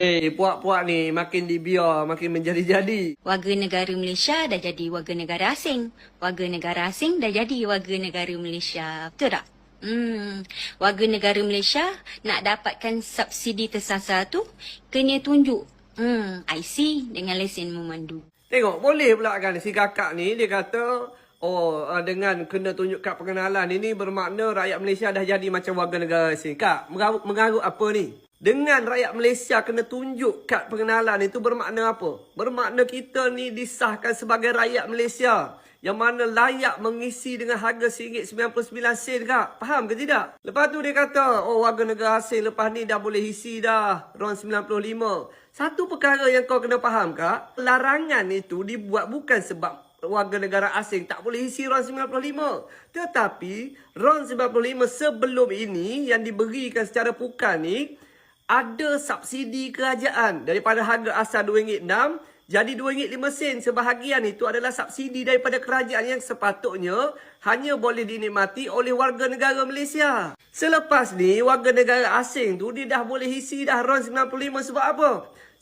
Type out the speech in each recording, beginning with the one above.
Eh, puak-puak ni makin dibiar, makin menjadi-jadi. Warga negara Malaysia dah jadi warga negara asing. Warga negara asing dah jadi warga negara Malaysia. Betul tak? Hmm, warga negara Malaysia nak dapatkan subsidi tersasar tu kena tunjuk hmm, IC dengan lesen memandu. Tengok, boleh pula kan si kakak ni dia kata, oh uh, dengan kena tunjuk kad pengenalan ini bermakna rakyat Malaysia dah jadi macam warga negara asing. Kak, mengarut, mengarut apa ni? Dengan rakyat Malaysia kena tunjuk kad pengenalan itu bermakna apa? Bermakna kita ni disahkan sebagai rakyat Malaysia yang mana layak mengisi dengan harga RM1.99 kak. Faham ke tidak? Lepas tu dia kata, oh warga negara asing lepas ni dah boleh isi dah RON95. Satu perkara yang kau kena faham kak, larangan itu dibuat bukan sebab warga negara asing tak boleh isi RON 95. Tetapi RON 95 sebelum ini yang diberikan secara pukan ni ada subsidi kerajaan daripada harga asal RM2.6 jadi RM2.5 sebahagian itu adalah subsidi daripada kerajaan yang sepatutnya hanya boleh dinikmati oleh warga negara Malaysia. Selepas ni warga negara asing tu dia dah boleh isi dah RON 95 sebab apa?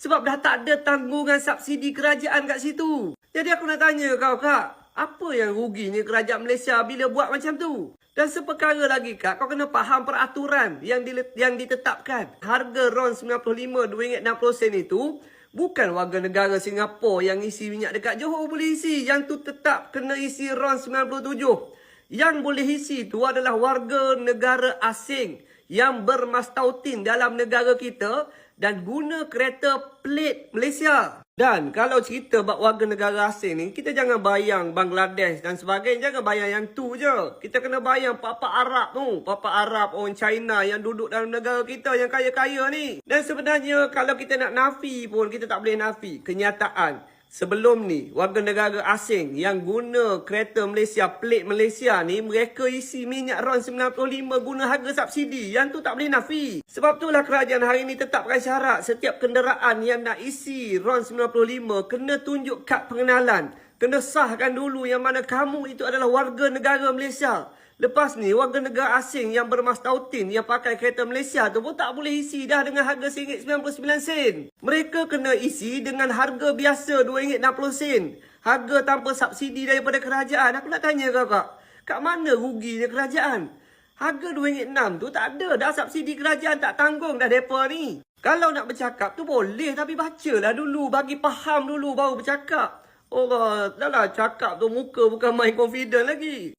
Sebab dah tak ada tanggungan subsidi kerajaan kat situ. Jadi aku nak tanya kau kak, apa yang ruginya kerajaan Malaysia bila buat macam tu? Dan seperkara lagi kak, kau kena faham peraturan yang di, yang ditetapkan. Harga RON 95 RM2.60 itu bukan warga negara Singapura yang isi minyak dekat Johor boleh isi. Yang tu tetap kena isi RON 97. Yang boleh isi tu adalah warga negara asing yang bermastautin dalam negara kita dan guna kereta plat Malaysia. Dan kalau cerita bab warga negara asing ni, kita jangan bayang Bangladesh dan sebagainya. Jangan bayang yang tu je. Kita kena bayang papa Arab tu. Papa Arab, orang China yang duduk dalam negara kita yang kaya-kaya ni. Dan sebenarnya kalau kita nak nafi pun, kita tak boleh nafi. Kenyataan. Sebelum ni, warga negara asing yang guna kereta Malaysia, plat Malaysia ni, mereka isi minyak RON 95 guna harga subsidi. Yang tu tak boleh nafi. Sebab itulah kerajaan hari ni tetapkan syarat setiap kenderaan yang nak isi RON 95 kena tunjuk kad pengenalan. Kena sahkan dulu yang mana kamu itu adalah warga negara Malaysia. Lepas ni, warga negara asing yang bermastautin yang pakai kereta Malaysia tu pun tak boleh isi dah dengan harga RM1.99. Mereka kena isi dengan harga biasa RM2.60. Harga tanpa subsidi daripada kerajaan. Aku nak tanya kau kak, kat mana ruginya kerajaan? Harga RM2.6 tu tak ada dah subsidi kerajaan tak tanggung dah mereka ni. Kalau nak bercakap tu boleh tapi bacalah dulu, bagi faham dulu baru bercakap. Allah, dah lah cakap tu muka bukan main confident lagi.